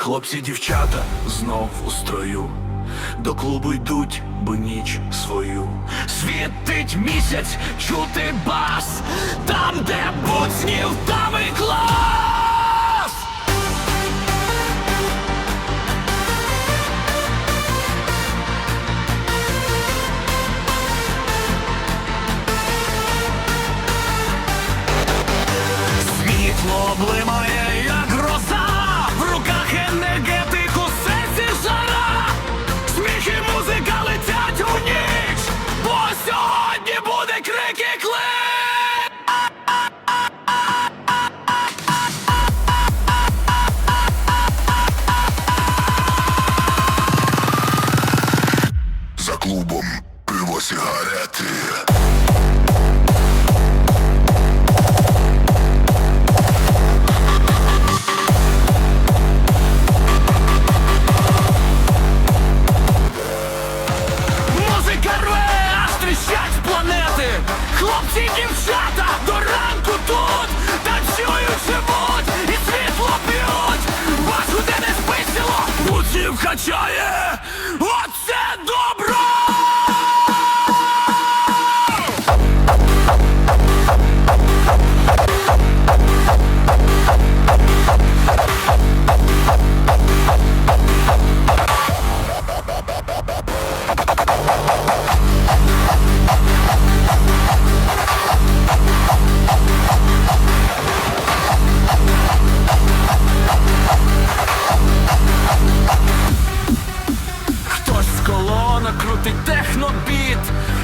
Хлопці, дівчата знов у строю. До клубу йдуть, бо ніч свою. Світить місяць, чути бас, там, де буцнів, там і клас! Світло блимає, Хлопці і дівчата до ранку тут Танцюють, живуть і світло п'ють. Бачу, де не списіло, усім качає. Оце Yeah.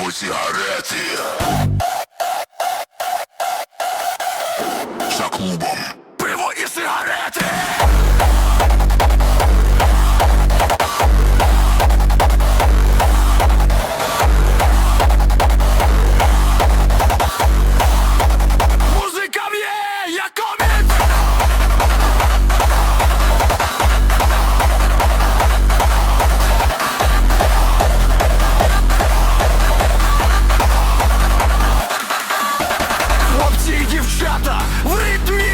Пиво сигареты За клубом свята в ритмі.